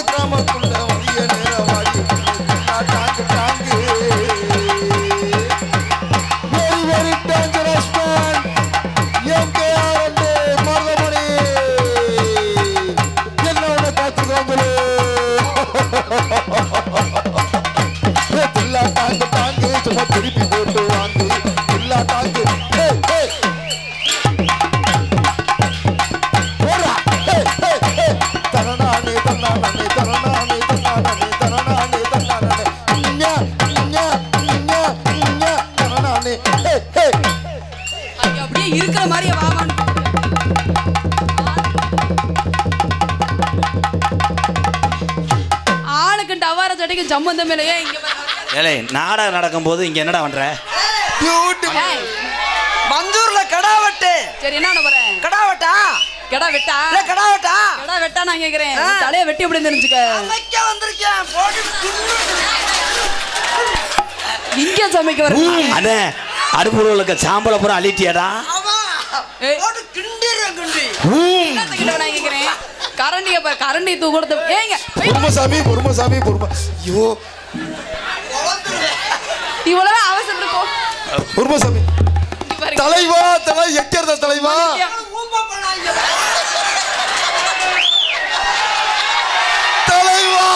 ಕಾರ್ಯಕ್ರಮಕ್ಕೂ சட்டைக்கு சம்பந்தம் இல்லையே இங்க பாரு. ஏலே நாடகம் நடக்கும்போது இங்கே என்னடா பண்ணுற Beautiful. ஏய், மந்தூர்ல கடா வெட்டு. சரி என்ன பண்ண போறேன் கடா வெட்டா? கெடா வெட்டா? இல்ல கடா வெட்டா? கெடா வெட்டா நான் கேக்குறேன். தலைய வெட்டி எப்படி தெரிஞ்சுக்க சமைக்க வந்திருக்கேன். போட்டு. இங்க சமைக்க வர அண்ணே அடுப்புல இருக்க சாம்பலை பூரா அழிட்டியாடா ஆமா. ஏய். போட்டு கிண்டிடுறேன் கிண்டி. நான் கேக்குறேன்? கரண்டிய பாரு கரண்டி தூக்குறது. ஏங்க பொறுமசாமி பொறுமசாமி பொறும ஐயோ. இவ்வளவு அவசரம் இருக்கும் பொறுமசாமி இங்க பாருங்க. தலைவா தலை எக்கிறத தலைவா? ஊம்ப பண்ணாங்க தலைவா!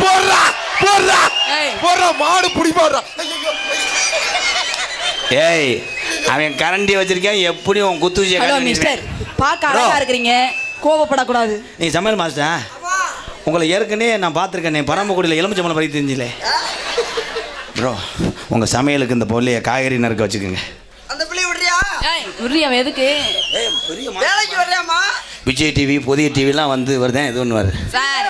போடுறா போடுறா ஏய். போடுறா மாடு புடி போடுறா ஏய் அவன் கரண்டி வச்சிருக்கேன் எப்படி உன் குத்து ஹலோ மிஸ்டர். பார்க்க அழகா. இருக்கிறீங்க. கோவப்படக்கூடாது நீ சமையல் மாஸ்டர்? உங்களை ஏற்கனவே நான் பார்த்துருக்கேன் பரமக்குடியில் எலுமிச்சம்பளம் பறி தெரிஞ்சிலே ப்ரோ உங்கள் சமையலுக்கு இந்த பொருளைய காய்கறி நறுக்க வச்சுக்கோங்க. அந்த பிள்ளை விடுறியா? அவன் எதுக்கு? வேலைக்கு வர்றியாமா விஜய் டிவி புதிய டிவிலாம் வந்து வருதேன் இது ஒன்று வருது? சார்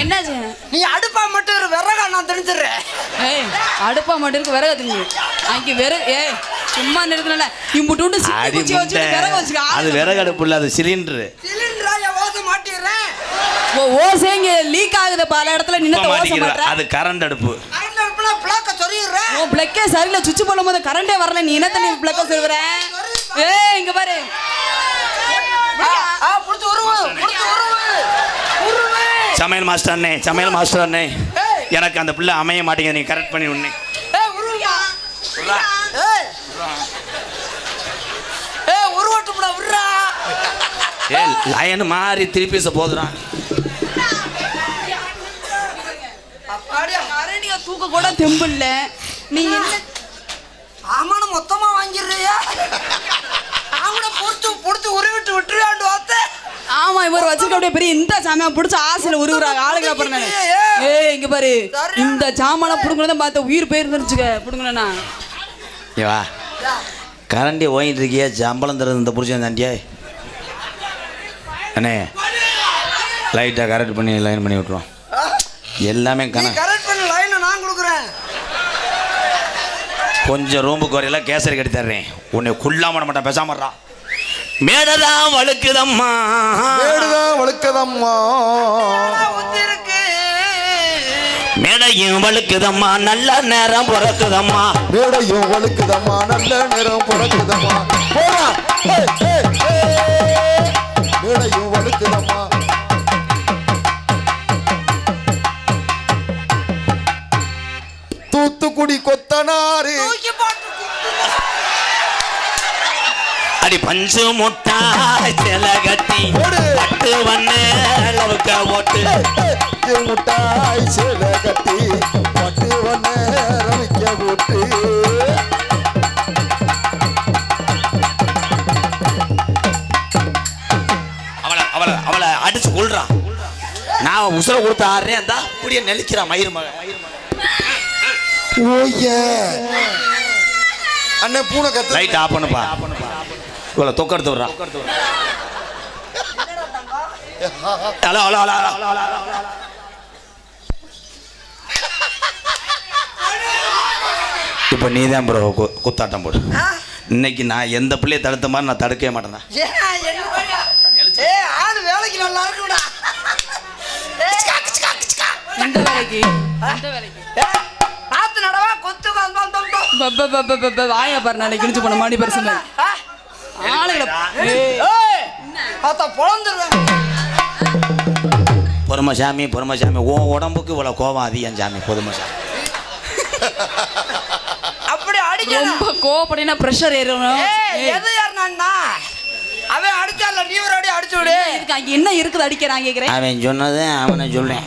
என்னாச்சு நீ அடுப்பா மட்டும் ஒரு விறகா நான் தெரிஞ்சிடுறேன் ஏய் அடுப்பா மட்டும் இருக்கு விறகு திங்க அங்க விறகு ஏய் சும்மா நிறுத்தல இம்புட்டு சிக்கி அடி குச்சி வச்சு முட்டை. விறகு வச்சுக்க. அது விறகு அடுப்பு இல்லை அது சிலிண்டரு? சிலிண்டரா ஓசை மாட்டிடுறேன் ஓ ஓசைங்க லீக் ஆகுது பல இடத்துல. நின்று ஓசை மாட்டற அது கரண்ட் அடுப்பு. கரண்ட் அடுப்புல பிளாக்க சொருகிடுறேன் ஓ பிளக்கே சரியில்லை. சுவிட்ச் போடும் போது கரண்டே வரல. நீ என்ன தண்ணி பிளக்க சொல்லுற ஏய் இங்க பாரு. ஆ புடிச்சு உருவு புடிச்சு உருவு. உருவு. சமையல் மாஸ்டர் அண்ணே சமையல் மாஸ்டர் அண்ணே. ஏய். எனக்கு அந்த பிள்ளை அமைய மாட்டேங்குது. நீ கரெக்ட் பண்ணி உடனே ஏய் உருவியா ஏய் ஏய் உருவட்டும்டா உருடா ஏ லயன் மாறி திருப்பி போதுறான் தூக்க கூட தெம்பு இல்ல நீ என்ன? ஆமாண்ண மொத்தமா வாங்கிடுறியா? ஆமாண்ண புடிச்சு புடிச்சு உருவிட்டு விட்டுருவாண்டு வார்த்தை ஆமா இவர் வச்சிருக்க அப்படியே பெரிய இந்த சாமியா புடிச்ச ஆசையில உருவுறாங்க ஆளுங்க அப்புறம் நானு. ஏய் இங்க பாரு. இந்த சாமான் புடுங்கறத பார்த்து உயிர் போயிருந்துச்சுக்க புடுங்கலனா ஏ வா. கரண்டி ஓங்கிட்டு இருக்கியா சம்பளம் தருது இந்த புருஷன் தாண்டியா. அண்ணே லைட்டாக கரெக்ட் பண்ணி லைன் பண்ணி விட்ருவோம் எல்லாமே நீ கண கரெக்ட் பண்ண லைனை நான் கொடுக்குறேன். கொஞ்சம் ரூம்பு குறையெல்லாம் கேசரி கட்டி தர்றேன். உன்னை குள்ளாம விட மாட்டேன் பேசாமறா மேடதான் வழுக்குதம்மா. மேடுதான் வழுக்கதம்மா. ஊத்தி இருக்கு மேடையும் வழுக்குதம்மா நல்ல நேரம் பிறக்குதம்மா. மேடையும் வழுக்குதம்மா நல்ல நிறம் பிறக்குதம்மா. போடா. பஞ்சு முட்டாய் சில கட்டி போடு. பட்டு வண்ண அளவுக்கு ஓட்டு. இது முட்டாய் சேலை கட்டி பட்டு வண்ண ரவிக்க போட்டு அவளை அவளை அவளை அடிச்சு கொள்றான் நான் உசுர கொடுத்த ஆடுறேன் அந்த அப்படியே நெளிக்கிறான் மயிர் மகன். மயிர் மகன் ஓயே அண்ணே பூனை கத்து லைட் ஆஃப் பண்ணுப்பா. இவ்வளோ தொக்கெடுத்து விட்றா. ஹலோ ஹலோ ஹலோ ஹலோ இப்போ நீ தான் ப்ரோ குத்தாட்டம் போடு. இன்னைக்கு நான் எந்த பிள்ளையை தடுத்த மாதிரி நான் தடுக்கவே மாட்டேன் வேலைக்கு நல்லா இருக்குடா நடவா கொத்து வந்தோம் வந்தோம் பப்ப பப்ப பப்ப வாய பாரு நாளைக்கு கிழிச்சு போன மாடி பரிசு ஆளுகளை பார்த்தா பொழந்துருவேன். பொதுமை சாமி பொறுமை சாமி உன் உடம்புக்கு இவ்வளோ கோபம் அதிகம் சாமி பொதுமை சாமி அப்படி அடிக்கணும். ரொம்ப கோவப்படினா ப்ரெஷர் ஏறணும். எது யாருனா அவன் அடிச்சால நீ ஒரு அடி அடிச்சு விடு. இதுக்கு அங்க என்ன இருக்குது அடிக்கிறான் கேக்குறேன். அவன் சொன்னது அவனை சொல்கிறேன்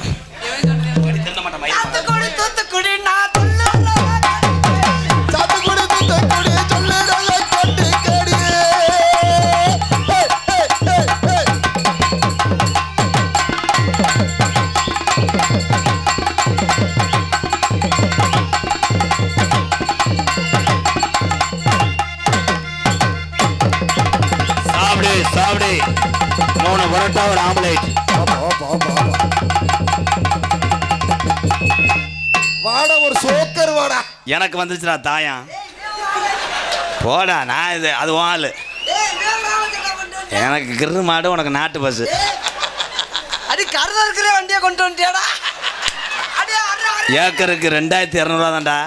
பரோட்டா ஒரு ஆம்லேட் ஆமா, ஆமா, ஆமா, ஆமா. வாடா ஒரு சோக்கர் வாடா. எனக்கு வந்துச்சுடா தாயம் போடா நான் இது அது கொண்டு எனக்கு கிரு மாடு உனக்கு நாட்டு பஸ்ஸு அடி கருதா இருக்கிற வண்டியை கொண்டு வந்துட்டியாடா. ஏக்கருக்கு ரெண்டாயிரத்தி இரநூறுவா தான்டா.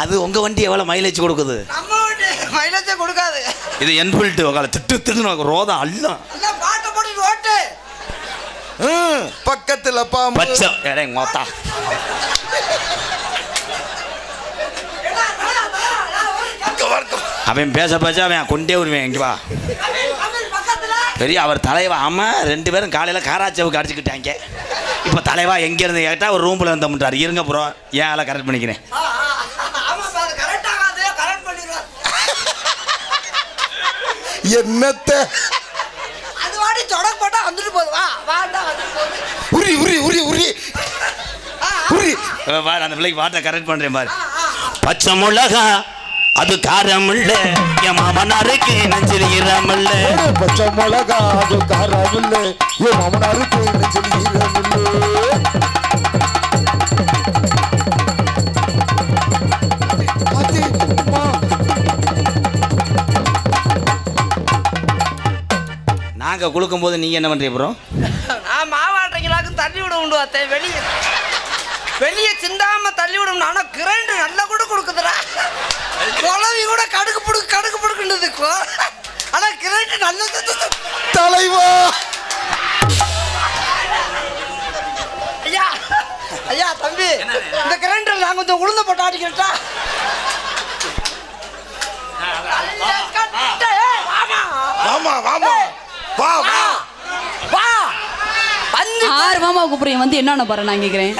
அது உங்கள் வண்டி எவ்வளோ மைலேஜ் கொடுக்குது? மைலேஜே கொடுக்காது. இது என்ஃபீல்டு உங்களை திட்டு திட்டு ரோதம் அல்லும் எல்லாம் பாட்டை போட்டு ஓட்டு ம், பக்கத்துல பாம்பு மொத்தா அவன் பேச பேச அவன் கொண்டே வருவேன் இங்கே வா பெரிய அவர் தலைவா ஆமாம் ரெண்டு பேரும் காலையில் காராச்சவுக்கு அடிச்சுக்கிட்டாங்க இப்போ தலைவா எங்கேருந்து கேட்டால் ஒரு ரூமில் இருந்தோம்ன்றார் இருங்க ப்ரோ ஏன் ஆளை கரெக்ட் பண்ணிக்கிறேன் என்னத்த அது வாடி தொடக்க போட்டா வந்துட்டு போகுது வா வாண்டா வந்துட்டு போகுது உரி உரி உரி உரி. ஆ, உரி. பாரு அந்த பிள்ளைக்கு பாட்டை கரெக்ட் பண்ணுறேன் பாரு. பச்சை மிளகா அது காரம் இல்ல என் மாமனாருக்கு நெஞ்சில் ஈரமில்ல. பச்சை மிளகா அது காரமில்ல. என் மாமனாருக்கு நெஞ்சில் ஈரமில்ல. நாங்கள் கொடுக்கும்போது நீங்கள் என்ன பண்ணுறீங்க ப்ரோ நான் மாவாட்டைங்களாக்கு தள்ளி விட உண்டு அத்தை. வெளியே வெளியே சிந்தாம தள்ளி விடும் ஆனா கிரைண்டு நல்லா கூட கொடுக்குதுடா. குழவி கூட கடுக்கு புடுக்கு கடுக்கு புடுக்குன்றது ஆனா கிரைண்டு நல்லது தலைவா! ஐயா ஐயா தம்பி இந்த கிரைண்டர் நான் கொஞ்சம் உளுந்த போட்டு ஆடிக்கிட்டா வாமா வாமா. வா வா. வா. வந்து ஆர்வமா கூப்பிடுறேன் வந்து என்னென்ன பாரு நான் கேக்குறேன்?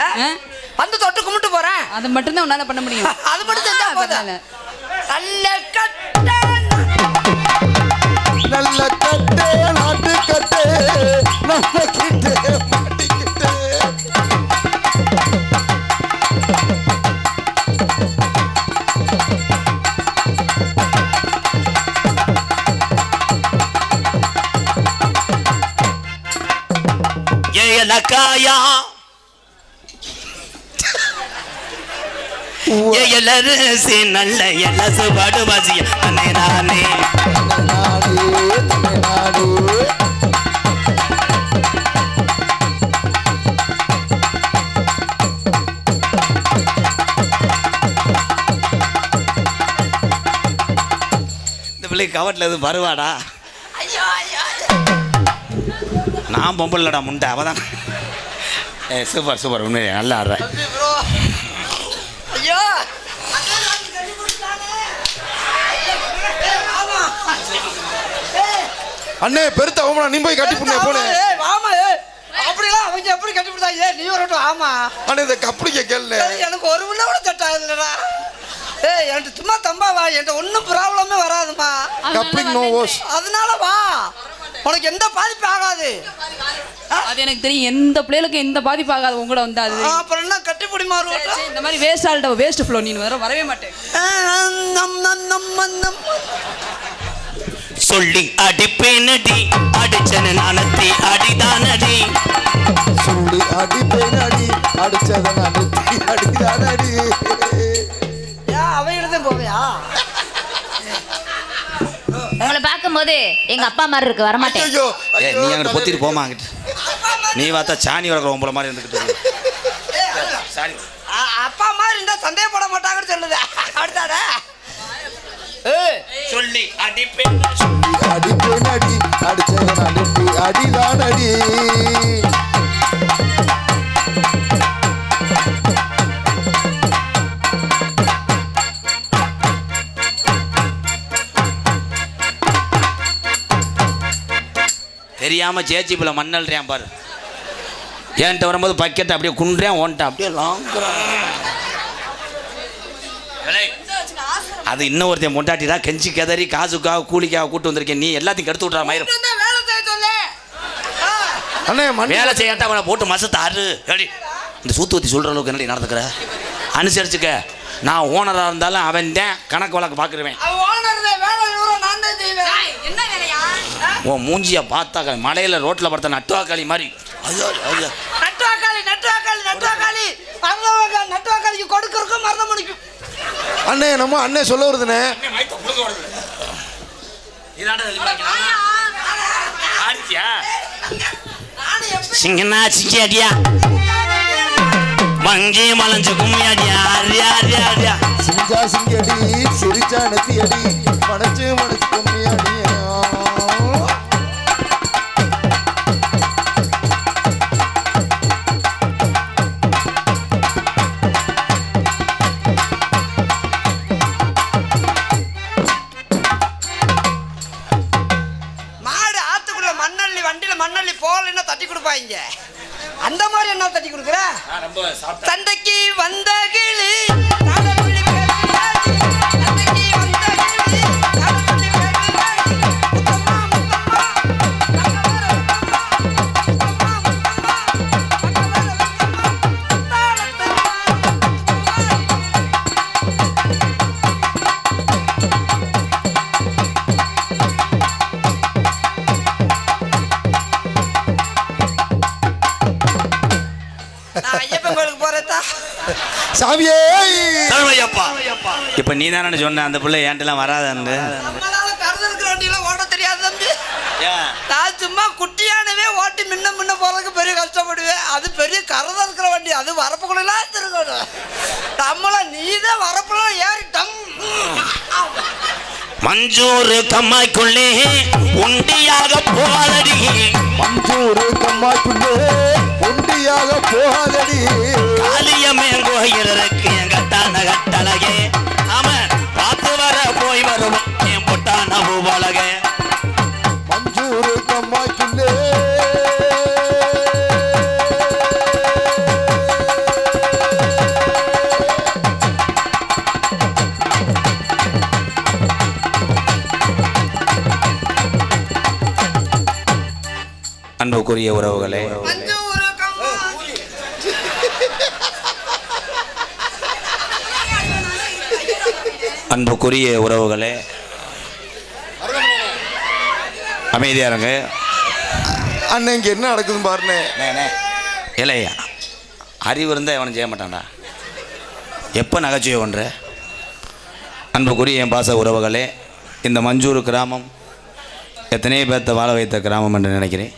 வந்து தொட்டு கும்பிட்டு போறேன். அது மட்டும்தான் உன்னால பண்ண முடியும். அது மட்டும் செஞ்சா போதும். நல்ல கட்ட நல்ல கட்டே நாட்டு கட்டே. நல்ல கிட்டே ஏ லக்காயா ஏ எல்லரசி நல்ல எல்லசு பாடு பாசிய அண்ணே நானே. பிள்ளை கவட்டில் எதுவும் வருவாடா? நான் பொம்பளடா முண்டை அவதான். ஏ சூப்பர் சூப்பர் உண்மையிலே நல்லா ஆடுற. தம்பி ப்ரோ ஐயோ. அண்ணே பெருத்த அவமானம் நீ போய் கட்டி புண்ணே போனே. ஆமா, ஏய். அப்படிலாம் அவங்க எப்படி கட்டி பிடிச்சாங்க ஏய், நீ வரட்டும் ஆமா. அண்ணே இந்த கப்பலிக்க கேள்னே ஏய், எனக்கு ஒரு முன்ன கூட செட் ஆகுதுலடா ஏய் என்கிட்ட சும்மா தம்பா வா என்கிட்ட ஒன்றும் ப்ராப்ளமே வராதுமா. Coupling no hose. அதனால வா. உனக்கு எந்த பாதிப்பு ஆகாது. அது எனக்கு தெரியும். எந்த பிள்ளைகளுக்கும் எந்த பாதிப்பு ஆகாது உங்க கூட வந்தா அது அப்புறம் என்ன கட்டி பிடி சரி, மாறுவோம் இந்த மாதிரி வேஸ்ட் ஆல்ட்ட வேஸ்ட் ஃப்ளோ நீ வர வரவே மாட்டேன். சொல்லி அடிப்பேனடி அடிச்சன நானத்தி அடிதானடி. சொல்லி அடிப்பேன் அடி அடிச்சதன் உங்களை பார்க்கும்போது எங்க அப்பா மாதிரி இருக்கு வரமாட்டேன். ஐயோ ஏ நீ அங்கிட்டு பொத்திட்டு போமா அங்கிட்டு. நீ பார்த்தா சாணி வளர்க்குற உம்பளை மாதிரி இருந்துக்கிட்டு சாணி. அ- அப்பா மாதிரி இருந்தா சந்தேகப்பட மாட்டாங்கன்னு சொல்லுது. அடுத்தாடா ஏய் சொல்லி அடிப்பேன் அடி அடிச்சதன் அடித்தி அடிதான் அடி. தெரியாம ஜேஜிபில் மண்ணல்றியான் பாரு. என்கிட்ட வரும்போது பக்கெட் அப்படியே குன்றியான் ஓன்ட்டான் அப்படியே லாங்குறான் அது இன்னும் ஒருத்தன் முண்டாட்டிடா கெஞ்சி கதறி காசுக்காக கூலிக்காக கூட்டு வந்திருக்கேன். நீ எல்லாத்தையும் கெடுத்து விட்றா வந்தா வேலை செய்யாட்டா அவனை போட்டு மசத்தை அடி இந்த சூத்துவத்தி சொல்கிற அளவுக்கு என்னடி நடந்துக்கிற? அனுசரிச்சுக்க. நான் ஓனராக இருந்தாலும் அவன் தான் கணக்கு வழக்கு பார்க்குருவேன் அவன் ஓனர் வேலை இவரும் நான் தான் செய்வேன் என்ன வேலையா உன் மூஞ்சியை பார்த்தா மலையில் ரோட்டில் படுத்த நட்டுவாக்காளி மாதிரி. ஐயோ ஐயோ. நட்டுவாக்காளி நட்டுவாக்காளி நட்டுவாக்காளி. மருதவங்க நட்டுவாக்காளிக்கு கொடுக்கறதுக்கும் மருதமணிக்கும் அண்ணே நம்ம அண்ணே சொல்ல வருதுண்ணே. சிங்கண்ணா சிங்கி அடியா மங்கி மலைஞ்சு கும்மி அடியா அரியா அரியா அரியா சிங்கா சிங்கி அடி சிரிச்சா நெத்தி அடி மனச்சு சாமியே தருமையப்பா இப்போ நீ தானே சொன்ன அந்த பிள்ளை என்கிட்டலாம் வராதன்னு நான் சும்மா குட்டியானவே ஓட்டி முன்ன முன்ன போறதுக்கு பெரிய கஷ்டப்படுவேன். அது பெரிய கருதா இருக்கிற வண்டி. அது வரப்புக்குள்ளலாம் திருக்கணும் நம்மள நீ தான் வரப்புல ஏறி டம். மஞ்சூர் கம்மாய்க்குள்ளே உண்டியாக போகாதடி. மஞ்சூரு கம்மாய்க்குள்ளே ஒண்டியாக போகாதடி. கோயிலருக்கு என் கட்டான கட்டழகே அவன் பார்த்து வர போய் வருவான் என் பொட்டான பூவழகே. மஞ்சூரு கம்மாய்க்குள்ளே. அன்புக்குரிய உறவுகளே அன்புக்குரிய உறவுகளே. அமைதியா இருங்க. அண்ணே இங்க என்ன நடக்குதுன்னு பாருண்ணே. இல்லையா அறிவு இருந்தால் எவனும் செய்ய மாட்டான்டா. எப்போ நகைச்சுவை ஒன்று? அன்புக்குரிய என் பாச உறவுகளே இந்த மஞ்சூர் கிராமம் எத்தனையோ பேர்த்த வாழ வைத்த கிராமம் என்று நினைக்கிறேன்.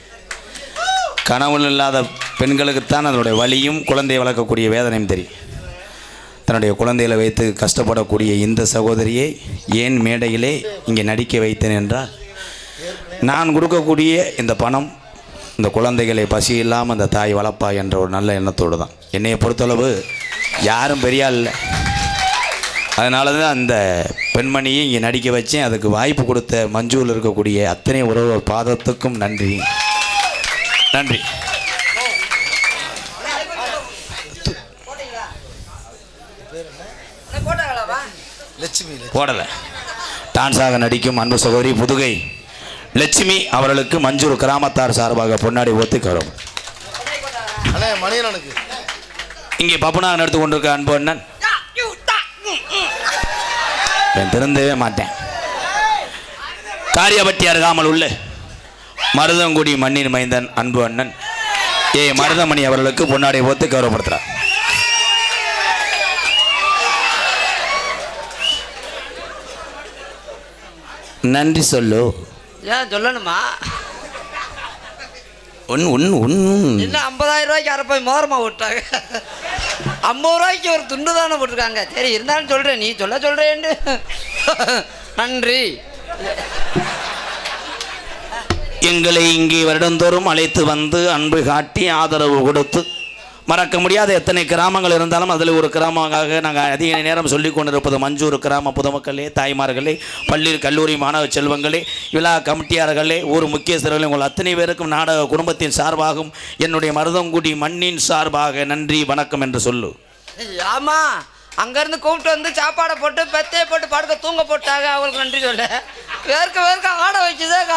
கணவன் இல்லாத பெண்களுக்குத்தான் அதனுடைய வலியும் குழந்தையை வளர்க்கக்கூடிய வேதனையும் தெரியும். தன்னுடைய குழந்தைகளை வைத்து கஷ்டப்படக்கூடிய இந்த சகோதரியை ஏன் மேடையிலே இங்கே நடிக்க வைத்தேன் என்றால் நான் கொடுக்கக்கூடிய இந்த பணம் இந்த குழந்தைகளை பசி இல்லாமல் அந்த தாய் வளர்ப்பா என்ற ஒரு நல்ல எண்ணத்தோடு தான். என்னையை பொறுத்தளவு யாரும் பெரியா இல்லை. அதனால தான் அந்த பெண்மணியை இங்கே நடிக்க வச்சேன். அதுக்கு வாய்ப்பு கொடுத்த மஞ்சூரில் இருக்கக்கூடிய அத்தனை உறவு பாதத்துக்கும் நன்றி. நன்றி. லட்சுமி போடலை. டான்ஸாக நடிக்கும் அன்பு சகோதரி புதுகை லட்சுமி அவர்களுக்கு மஞ்சூர் கிராமத்தார் சார்பாக பொன்னாடி ஒத்து கரும் அண்ணே மணியனனுக்கு. இங்கே பப்புனாக எடுத்து கொண்டிருக்க அன்பு அண்ணன். யா, யூ, தா, ம், ம். நான் திருந்தவே மாட்டேன். காரியப்பட்டி அருகாமல் உள்ள மருதங்குடி மண்ணின் மைந்தன் அன்பு அண்ணன். ஏ. மருதமணி அவர்களுக்கு பொன்னாடை ஒத்து கௌரவப்படுத்துறார் நன்றி சொல்லு. ஏன் சொல்லணுமா? One one one. என்ன ஐம்பதாயிரம் ரூபாய்க்கு அரை போய் மோரமா விட்டாங்க ஐம்பது ரூபாய்க்கு ஒரு துண்டு தானே போட்டிருக்காங்க. சரி இருந்தாலும் சொல்கிறேன் நீ சொல்ல சொல்கிறேன்னு நன்றி. எங்களை இங்கே வருடந்தோறும் அழைத்து வந்து அன்பு காட்டி ஆதரவு கொடுத்து மறக்க முடியாத எத்தனை கிராமங்கள் இருந்தாலும் அதில் ஒரு கிராமமாக நாங்கள் அதிக நேரம் சொல்லி கொண்டிருப்பது மஞ்சூர் கிராம பொதுமக்களே தாய்மார்களே பள்ளி கல்லூரி மாணவ செல்வங்களே விழா கமிட்டியாளர்களே ஊர் முக்கியஸ்தர்களே உங்கள் அத்தனை பேருக்கும் நாடக குடும்பத்தின் சார்பாகவும் என்னுடைய மருதங்குடி மண்ணின் சார்பாக நன்றி வணக்கம் என்று சொல்லு. ஆமாம் அங்கேருந்து கூப்பிட்டு வந்து சாப்பாடை போட்டு பெத்தையை போட்டு படுக்க தூங்க போட்டாங்க அவங்களுக்கு நன்றி சொல்ல வேர்க்க வேர்க்க ஆட வச்சுதான்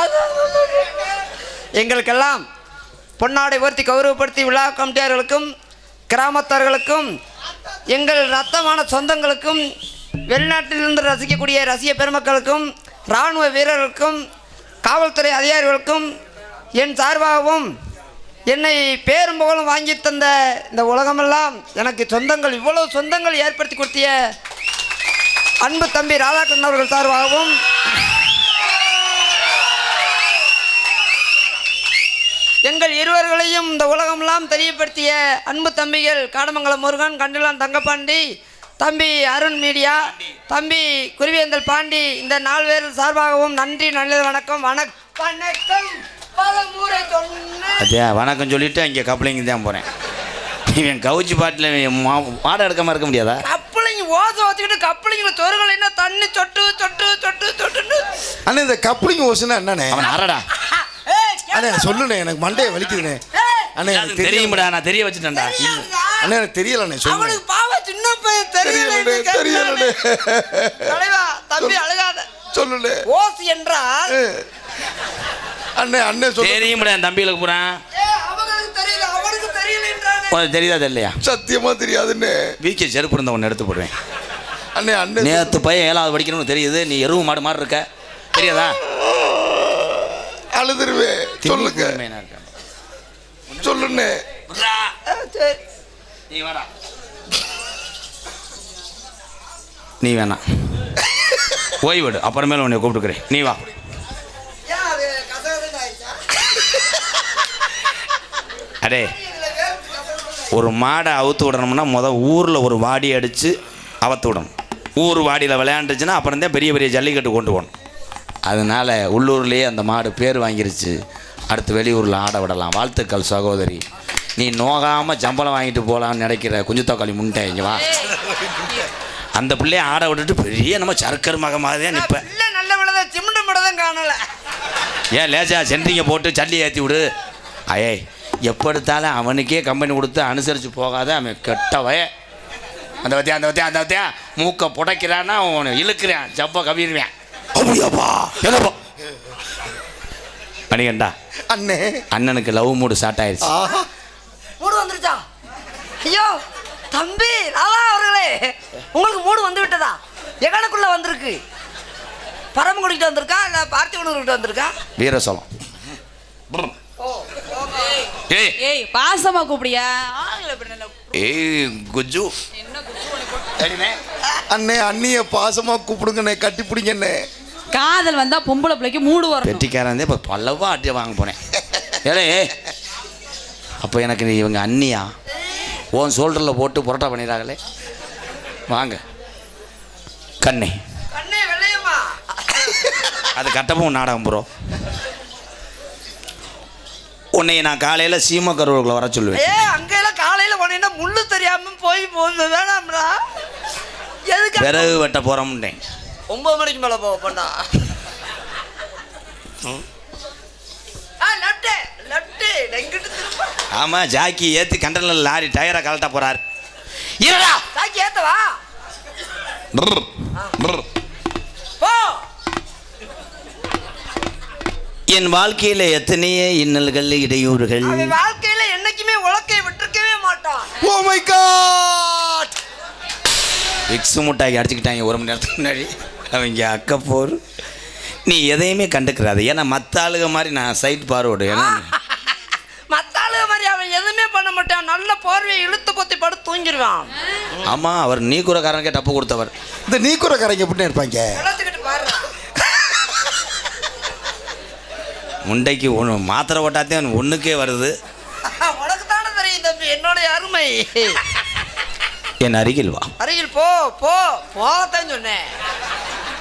எங்களுக்கெல்லாம் பொன்னாடை உயர்த்தி கௌரவப்படுத்தி விழா கமிட்டியார்களுக்கும் கிராமத்தார்களுக்கும் எங்கள் ரத்தமான சொந்தங்களுக்கும் வெளிநாட்டிலிருந்து ரசிக்கக்கூடிய ரசிக பெருமக்களுக்கும் இராணுவ வீரர்களுக்கும் காவல்துறை அதிகாரிகளுக்கும் என் சார்பாகவும் என்னை பேரும் புகழும் வாங்கி தந்த இந்த உலகமெல்லாம் எனக்கு சொந்தங்கள் இவ்வளவு சொந்தங்கள் ஏற்படுத்தி கொடுத்திய அன்பு தம்பி ராதாகிருஷ்ணன் அவர்கள் சார்பாகவும் எங்கள் இருவர்களையும் இந்த உலகமெல்லாம் தெரியப்படுத்திய அன்பு தம்பிகள் காடமங்கலம் முருகன் கண்டிலான் தங்கப்பாண்டி தம்பி அருண் மீடியா தம்பி குருவேந்தல் பாண்டி இந்த நாலு பேர் சார்பாகவும் நன்றி நல்லது வணக்கம் வணக் வணக்கம். அதே வணக்கம் சொல்லிட்டு அங்கே கப்ளிங்க தான் போகிறேன் இவன் கவுச்சி பாட்டில் மாடை எடுக்காமல் இருக்க முடியாதா? கப்பலிங்க ஓசை வச்சுக்கிட்டு கப்பலிங்கள சொருகள் என்ன தண்ணி சொட்டு சொட்டு சொட்டு சொட்டுன்னு அண்ணே இந்த கப்ளிங் ஓசுனா என்னண்ணே? அவன் அரடா அண்ணே சொல்லுண்ணே எனக்கு மண்டையை வலிக்குதுண்ணே. அண்ணே எனக்கு தெரியும் தெரியும்டா நான் தெரிய வச்சுட்டேன்டா? அண்ணே எனக்கு தெரியலண்ணே சொல்லுண்ணே. அவனுக்கு பாவம் சின்ன பையன் தெரியலண்ணே தெரியல தெரியலண்ணே. தலைவா தம்பி அழுகாத. சொல்லுண்ணே. ஓஸ் என்றால். அண்ணே அண்ணே சொல்லு தெரியும்டா என் தம்பிகளுக்கு என்றானே. உனக்கு தெரியுதா தெரியலையா? சத்தியமா தெரியாதுண்ணே. வீக்கே செருப்பு இருந்த ஒன்று எடுத்து போடுவேன். அண்ணே அண்ணே நேற்று பையன் ஏழாவது படிக்கணும்னு தெரியுது நீ எருவு மாடு மாதிரி இருக்க. தெரியாதா? அழுதுருவே சொல்லுங்க. சரி. நீ வாடா. நீ வேணாம். ஓய்விடு அப்புறமேல உன்னை கூப்பிட்டுக்கிறேன். நீ வா? அடே ஒரு மாடை அவுத்து விடணும்னா முத ஊரில் ஒரு வாடி அடித்து அவுத்து விடணும். ஊர் வாடியில் விளையாண்டுச்சுன்னா அப்புறம் தான் பெரிய பெரிய ஜல்லிக்கட்டு கொண்டு போகணும். அதனால் உள்ளூர்லேயே அந்த மாடு பேர் வாங்கிருச்சு. அடுத்து வெளியூரில் ஆட விடலாம். வாழ்த்துக்கள் சகோதரி. நீ நோகாமல் சம்பளம் வாங்கிட்டு போகலான்னு நினைக்கிற குஞ்சுத்தக்காளி முண்டை இங்கே வா. அந்த பிள்ளைய ஆட விட்டுட்டு பெரிய நம்ம சர்க்கர் மகமாக தான் நிற்பேன் நல்ல சிமெண்ட் காணல. ஏன் லேசா சென்ட்ரிங்க போட்டு சல்லி ஏற்றி விடு. அயே எப்போ எடுத்தாலும் அவனுக்கே கம்பெனி கொடுத்து அனுசரித்து போகாத அவன் கெட்டவய அந்த வத்தியா அந்த வத்தியா அந்த வத்தியா மூக்கை புடைக்கிறான்னா அவனை இழுக்கிறான். ஜப்ப கவிடுவேன் அப்படியாப்பா என்னப்பா மணிகண்டா அண்ணே. அண்ணனுக்கு லவ் மூடு ஸ்டார்ட் ஆயிடுச்சு மூடு வந்துருச்சா? ஐயோ தம்பி ராதா அவர்களே உங்களுக்கு மூடு வந்து விட்டதா? எகனுக்குள்ள வந்திருக்கு. பரமக்குடிக்கிட்ட வந்திருக்கா இல்லை பார்த்திவனூர்கிட்ட வந்திருக்கா? வீரசோளம் ஏய். ஏய் பாசமா கூப்பிடியா? ஏய் குஜு. அண்ணே அண்ணிய பாசமா கூப்பிடுங்கண்ணே கட்டி பிடிங்கண்ணே. காதல் வந்தா பொம்பளை பிள்ளைக்கு மூடு வரணும். பெட்டிக்காரன் இப்போ பல்லவா அட்டி வாங்க போனேன். ஏலே அப்போ எனக்கு நீ இவங்க அண்ணியா? உன் ஷோல்டரில் போட்டு புரோட்டா பண்ணிடுறாங்களே. வாங்க. கண்ணே. அது கட்டவும் நாடகம் ப்ரோ உன்னை நான் காலையில் சீமக்கருவுக்குள்ள வர சொல்லுவேன். ஏ அங்கெல்லாம் காலையில் போனீங்கன்னா முள்ளு தெரியாம போய் போகுது. வேணாம்டா. எதுக்கு விறகு வெட்ட போகிறோம்ட்டேன் ஒன்பது மணிக்கு மேலே போக பண்ணா ஆ லட்டு லட்டு எங்கிட்டு திரும்ப. ஆமாம் ஜாக்கி ஏற்றி கண்டனில் லாரி டயரை கலட்ட போகிறார் இருடா! தாக்கி ஏத்தவா என் வாழ்க்கையில் எத்தனையோ இன்னல்கள் இடையூறுகள். அவன் வாழ்க்கையில என்னைக்குமே உலக்கை விட்டுருக்கவே மாட்டான். Oh my god! விக்ஸ் முட்டாக்கி அடிச்சுக்கிட்டாங்க ஒரு மணி நேரத்துக்கு முன்னாடி. அவங்க அக்க போர். நீ எதையுமே கண்டுக்கிறாது. ஏன்னா மற்ற ஆளுக மாதிரி நான் சைட் பார்வோடு ஏன்னா மத்த ஆளுக மாதிரி அவன் எதுவுமே பண்ண மாட்டான். நல்ல போர்வையை இழுத்து பொத்தி படுத்து தூங்கிடுவான். ஆமாம் அவர் நீ கூறக்காரனுக்கே டப்பு கொடுத்தவர். இந்த நீக்குறக்காரங்க எப்படி இருப்பாங்க? முண்டைக்கு ஒன்று மாத்திரை ஓட்டாத்தே ஒன்றுக்கே வருது. உனக்கு தானே தெரியும் தம்பி என்னோட அருமை. என் அருகில் வா. அருகில் போ போ. போகத்தான் சொன்னேன்.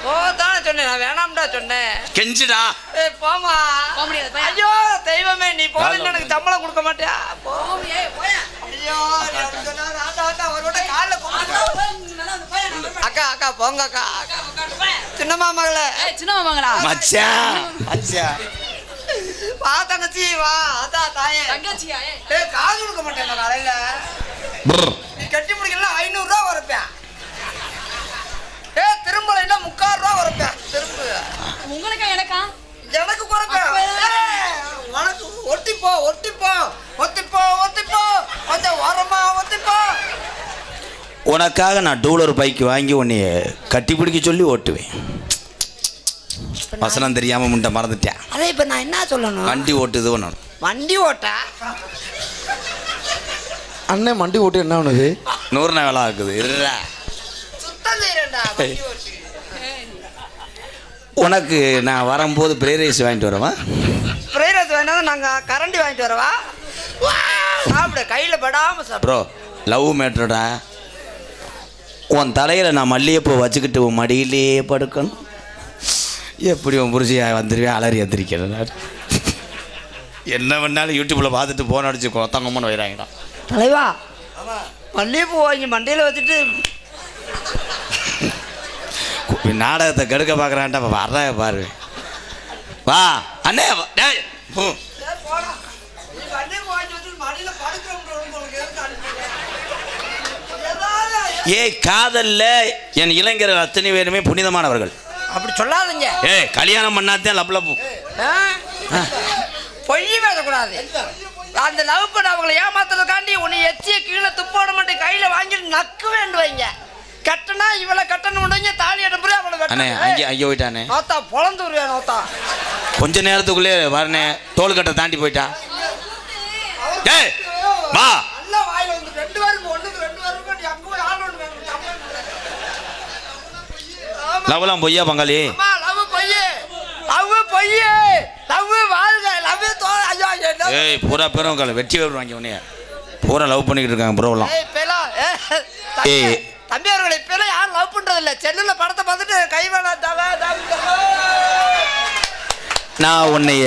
ஓ தானே சொன்னேன். நான் வேணாம்டா சொன்னேன். கெஞ்சுடா. போமா போக முடியாது ஐயோ தெய்வமே நீ போனேன்னு எனக்கு சம்பளம் கொடுக்க மாட்டியா? போ. ஐயோ நீ அப்படி ஒரு வாட்டி கால்ல அக்கா அக்கா போங்க அக்கா. சின்னம்மா மகளே. சின்னமாங்களா மச்சான் மச்சான் வா தங்கச்சி வா. அதான் தாயே. தங்கச்சியா கொடுக்க மாட்டேன் காலையில நீ கட்டி முடிக்க முக்கால் ரூபா வரப்பேன் திரும்ப. உங்களுக்கா எனக்கா? எனக்கு குறைப்பேன் உனக்கு ஒட்டிப்போ ஒட்டிப்போ ஒத்திப்போ ஒத்திப்போ. கொஞ்சம் வரமா ஒத்திப்போ. உனக்காக நான் டூலர் பைக் வாங்கி உன்னைய கட்டி பிடிக்க சொல்லி ஓட்டுவேன். வசனம் தெரியாம முண்டை மறந்துட்டேன். அதே இப்போ நான் என்ன சொல்லணும்? வண்டி ஓட்டுது ஒன்று வண்டி ஓட்ட? அண்ணன் மண்டி ஓட்டு என்ன பண்ணுது நூறு நாள் வேலை ஆகுது. இருடா. சுத்தம் செய்யறேன்டா வண்டி ஓட்டி. உனக்கு நான் வரும்போது ப்ரே ரைஸ் வாங்கிட்டு வரவா? ஃப்ரைட் வேணாலும் நாங்கள் கரண்டி வாங்கிட்டு வரவா? சாப்பிடு கையில் படாமல் சாப்பிடு. ப்ரோ லவ் மேட்ருடா உன் தலையில் நான் மல்லிகைப்பூ வச்சுக்கிட்டு உன் மடியிலேயே படுக்கணும். எப்படி உன் புருஷியா வந்துருவேன் அலறி எந்திரிக்கிறேன். என்ன பண்ணாலும் யூடியூப்பில் பார்த்துட்டு போன் அடிச்சு கொத்தங்கம்மன்னு வைறாங்கடா தலைவா மல்லிகைப்பூ வாங்கி மண்டையில் வச்சுட்டு நாடகத்தை கெடுக்க பார்க்குறான்டா வர்ற பாரு. வா அண்ணே ஏய் காதல்ல என் இளைஞர்கள் அத்தனை பேருமே புனிதமானவர்கள். அப்படி சொல்லாதீங்க. ஏய் கல்யாணம் பண்ணாதான் லப் லப் ஆ? பொய் பேசக்கூடாது. அந்த லவ் பண்ண அவங்களை ஏமாத்துறதுக்காண்டி உன்னை எச்சிய கீழே துப்போட மட்டும் கையில வாங்கிட்டு நக்கு வேண்டும் வைங்க. கட்டனா இவளை கட்டணும் முடிஞ்ச தாலி எடுப்புறே அவளை அண்ணே அங்கே அங்கே போயிட்டானே. நோத்தா பொழந்து வருவேன் நோத்தா கொஞ்ச நேரத்துக்குள்ளே வரனே தோள்கட்டை தாண்டி போயிட்டா. டேய் வா. லவ்லாம் பொய்யா பங்காளி? ஏய் பூரா பேரும் கால வெட்டி வருவாங்க உன்னைய. பூரா லவ் பண்ணிக்கிட்டு இருக்காங்க ப்ரோலாம் ஏய் பெலா ஏ, தம்பி ஏய். தம்பி அவர்களை இப்பெல்லாம் யாரும் லவ் பண்றது இல்ல செல்லுல படத்தை நான் உன்னைய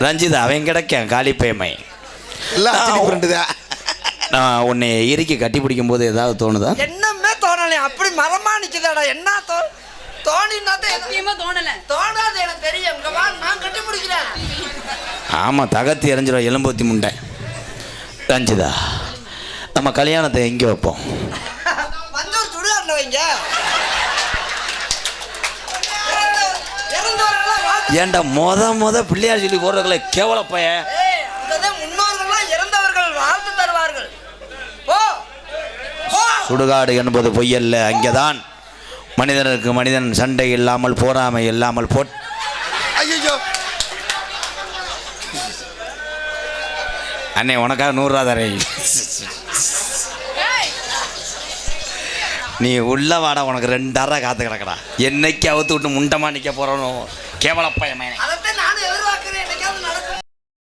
ரஞ்சிதா அவன் கிடைக்க காலிப்பேமை நான் உன்னை இறுக்கி கட்டி பிடிக்கும் போது ஏதாவது தோணுதா? என்னமே தோணலை அப்படி மரமா நிக்குதாடா என்ன தோ ஆமாம் தகத்தி எறிஞ்சிடும் எலும்பூத்தி முண்டை. ரஞ்சிதா நம்ம கல்யாணத்தை எங்கே வைப்போம்? ஏன்டா மொத மொத பிள்ளையார் சொல்லி போடுறதுல கேவல பைய முன்னோர்கள்லாம் இறந்தவர்கள் வாழ்த்து தருவார்கள். சுடுகாடு என்பது பொய்யல்ல அங்கேதான். மனிதனுக்கு மனிதன் சண்டை இல்லாமல் போராமை இல்லாமல் போட் ஐயோ அண்ணே உனக்காக நூறுரூவா தரேன். நீ உள்ள வாடா உனக்கு ரெண்டாயிரம் காத்து கிடக்கடா. என்னைக்கு அவுத்து விட்டு முண்டமா நிக்க போறோம் கேவல பையன்